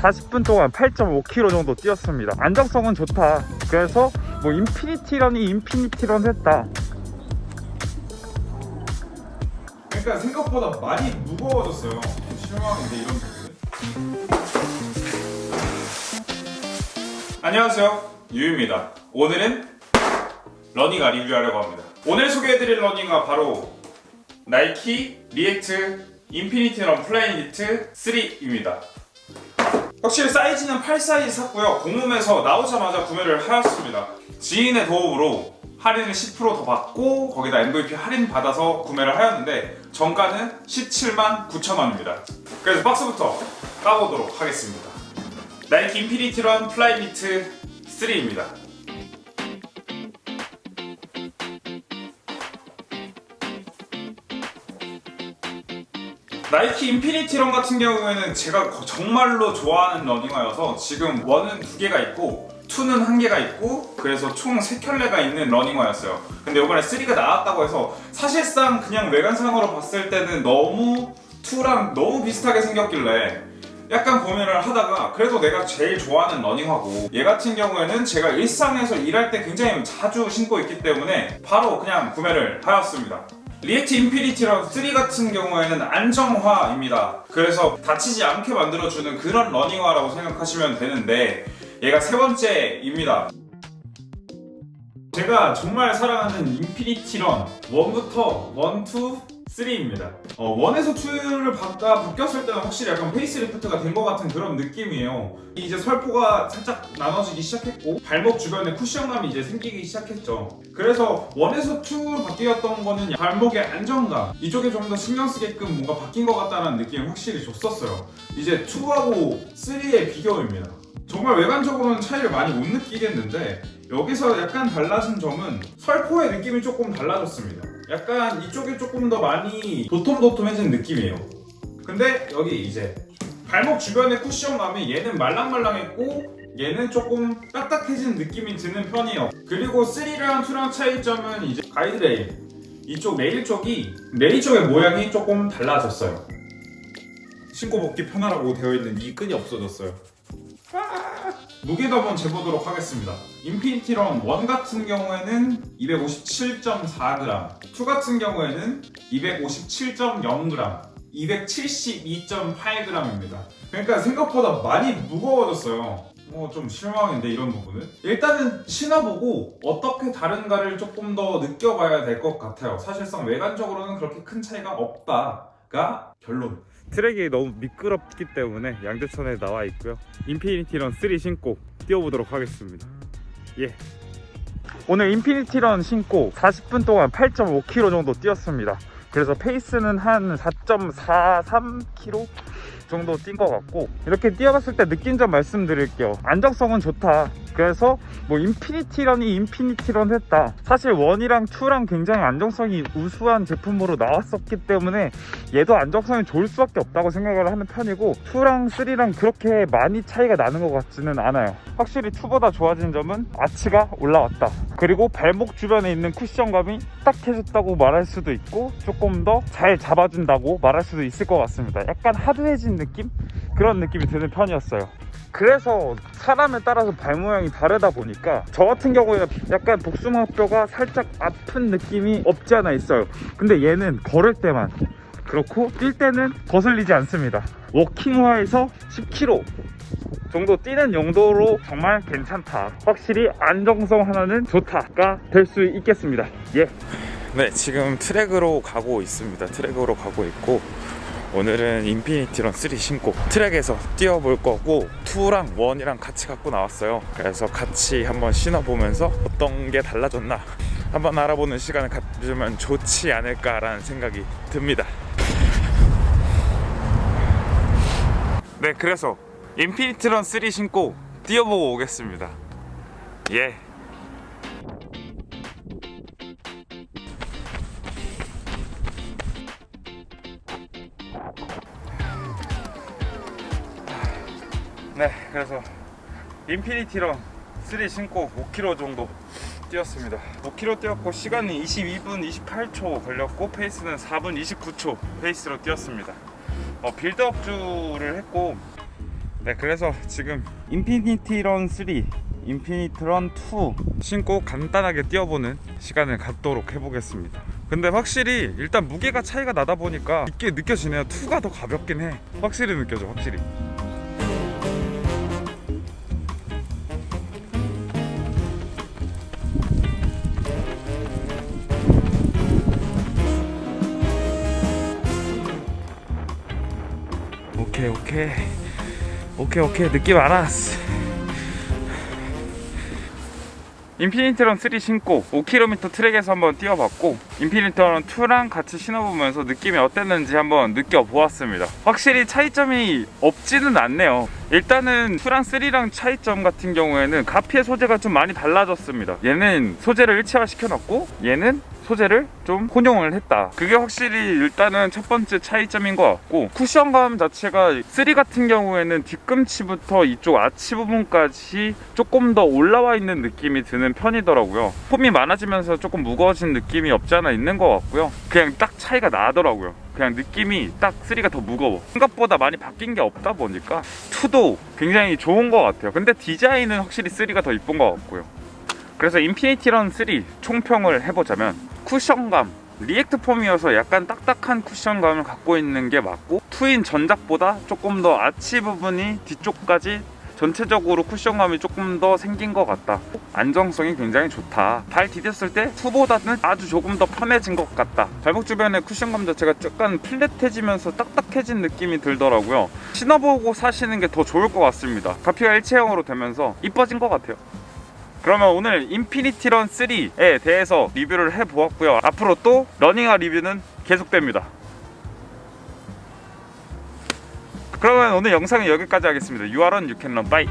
40분 동안 8.5km 정도 뛰었습니다. 안정성은 좋다. 그래서 뭐 인피니티런이 인피니티런 했다. 그러니까 생각보다 많이 무거워졌어요. 좀 실망인데 이런. 안녕하세요, 유유입니다. 오늘은 러닝화 리뷰하려고 합니다. 오늘 소개해드릴 러닝화 바로 나이키 리액트 인피니티 런 플레이니트 3입니다. 확실히 사이즈는 8 사이즈 샀고요. 공홈에서 나오자마자 구매를 하였습니다. 지인의 도움으로 할인을 10%더 받고 거기다 MVP 할인 받아서 구매를 하였는데 정가는 17만 9천 원입니다. 그래서 박스부터 까보도록 하겠습니다. 나이키 인피니티 런 플라이니트 3입니다. 나이키 인피니티 런 같은 경우에는 제가 거- 정말로 좋아하는 러닝화여서 지금 원은 두 개가 있고 투는 한 개가 있고 그래서 총 세 켤레가 있는 러닝화였어요. 근데 이번에 3가 나왔다고 해서 사실상 그냥 외관상으로 봤을 때는 너무 투랑 너무 비슷하게 생겼길래 약간 고민을 하다가 그래도 내가 제일 좋아하는 러닝화고 얘 같은 경우에는 제가 일상에서 일할 때 굉장히 자주 신고 있기 때문에 바로 그냥 구매를 하였습니다. 리액트 인피니티런 3 같은 경우에는 안정화입니다. 그래서 다치지 않게 만들어주는 그런 러닝화라고 생각하시면 되는데 얘가 세 번째입니다. 제가 정말 사랑하는 인피니티런 1부터 1, 2, 3입니다. 어, 1에서 2를 바꿔 바뀌었을 때는 확실히 약간 페이스리프트가 된 것 같은 그런 느낌이에요. 이제 설포가 살짝 나눠지기 시작했고 발목 주변에 쿠션감이 이제 생기기 시작했죠. 그래서 1에서 2로 바뀌었던 거는 발목의 안정감 이쪽에 좀 더 신경 쓰게끔 뭔가 바뀐 것 같다는 느낌을 확실히 줬었어요. 이제 2하고 3의 비교입니다. 정말 외관적으로는 차이를 많이 못 느끼겠는데 여기서 약간 달라진 점은 설포의 느낌이 조금 달라졌습니다. 약간 이쪽이 조금 더 많이 도톰도톰해진 느낌이에요. 근데 여기 이제 발목 주변의 쿠션감이 얘는 말랑말랑했고 얘는 조금 딱딱해진 느낌이 드는 편이에요. 그리고 3랑 2랑 차이점은 이제 가이드레일 이쪽 레일 쪽이 레일 쪽의 모양이 조금 달라졌어요. 신고 벗기 편하라고 되어 있는 이 끈이 없어졌어요. 무게도 한번 재보도록 하겠습니다. 인피니티런 1 같은 경우에는 257.4g, 2 같은 경우에는 257.0g, 272.8g입니다. 그러니까 생각보다 많이 무거워졌어요. 뭐 좀 실망인데 이런 부분은 일단은 신어보고 어떻게 다른가를 조금 더 느껴봐야 될 것 같아요. 사실상 외관적으로는 그렇게 큰 차이가 없다 가 결론. 트랙이 너무 미끄럽기 때문에 양재천에 나와 있고요. 인피니티런 3 신고 뛰어보도록 하겠습니다. 예. 오늘 인피니티런 신고 40분 동안 8.5km 정도 뛰었습니다. 그래서 페이스는 한 4.43km 정도 뛴 것 같고 이렇게 뛰어봤을 때 느낀 점 말씀드릴게요. 안정성은 좋다. 그래서 뭐 인피니티런이 인피니티런 했다. 사실 1이랑 2랑 굉장히 안정성이 우수한 제품으로 나왔었기 때문에 얘도 안정성이 좋을 수밖에 없다고 생각을 하는 편이고 2랑 3랑 그렇게 많이 차이가 나는 것 같지는 않아요 확실히 2보다 좋아진 점은 아치가 올라왔다 그리고 발목 주변에 있는 쿠션감이 딱해졌다고 말할 수도 있고 조금 더 잘 잡아준다고 말할 수도 있을 것 같습니다 약간 하드해진 느낌? 그런 느낌이 드는 편이었어요 그래서 사람에 따라서 발 모양이 다르다 보니까 저 같은 경우에는 약간 복숭아뼈가 살짝 아픈 느낌이 없지 않아 있어요 근데 얘는 걸을 때만 그렇고 뛸 때는 거슬리지 않습니다. 워킹화에서 10km 정도 뛰는 용도로 정말 괜찮다. 확실히 안정성 하나는 좋다가 될 수 있겠습니다. 예. 네, 지금 트랙으로 가고 있습니다. 트랙으로 가고 있고 오늘은 인피니티런 3 신고 트랙에서 뛰어볼 거고 2랑 1이랑 같이 갖고 나왔어요. 그래서 같이 한번 신어보면서 어떤 게 달라졌나 한번 알아보는 시간을 가지면 좋지 않을까라는 생각이 듭니다. 네, 그래서 인피니티런 3 신고 뛰어보고 오겠습니다. 예. 네, 그래서 인피니티런 3 신고 5km 정도 뛰었습니다. 5km 뛰었고 시간은 22분 28초 걸렸고 페이스는 4분 29초 페이스로 뛰었습니다. 어, 빌드업 주를 했고 네, 그래서 지금 인피니티 런 3, 인피니티 런2 신고 간단하게 뛰어보는 시간을 갖도록 해보겠습니다. 근데 확실히 일단 무게가 차이가 나다 보니까 있게 느껴지네요. 2가 더 가볍긴 해. 확실히 느껴져, 확실히. 오케이 오케이 오케이 오케이 느낌 알았어 인피니트런 3 신고 5km 트랙에서 한번 뛰어봤고 인피니트런 2랑 같이 신어보면서 느낌이 어땠는지 한번 느껴보았습니다. 확실히 차이점이 없지는 않네요. 일단은 2랑 3랑 차이점 같은 경우에는 가피의 소재가 좀 많이 달라졌습니다. 얘는 소재를 일체화 시켜놨고 얘는 소재를 좀 혼용을 했다. 그게 확실히 일단은 첫 번째 차이점인 것 같고 쿠션감 자체가 3 같은 경우에는 뒤꿈치부터 이쪽 아치 부분까지 조금 더 올라와 있는 느낌이 드는 편이더라고요. 폼이 많아지면서 조금 무거워진 느낌이 없지 않아 있는 것 같고요. 그냥 딱 차이가 나더라고요. 그냥 느낌이 딱 3가 더 무거워. 생각보다 많이 바뀐 게 없다 보니까 2도 굉장히 좋은 것 같아요. 근데 디자인은 확실히 3가 더 이쁜 것 같고요. 그래서 인피니티런 3 총평을 해보자면 쿠션감 리액트 폼이어서 약간 딱딱한 쿠션감을 갖고 있는 게 맞고 투인 전작보다 조금 더 아치 부분이 뒤쪽까지 전체적으로 쿠션감이 조금 더 생긴 것 같다. 안정성이 굉장히 좋다. 발 디뎠을 때 투보다는 아주 조금 더 편해진 것 같다. 발목 주변에 쿠션감 자체가 약간 플랫해지면서 딱딱해진 느낌이 들더라고요. 신어보고 사시는 게 더 좋을 것 같습니다. 가피가 일체형으로 되면서 이뻐진 것 같아요 그러면 오늘 인피니티 런 3에 대해서 리뷰를 해보았고요. 앞으로 또 러닝화 리뷰는 계속됩니다. 그러면 오늘 영상은 여기까지 하겠습니다. 유아런 유캔런 빠이.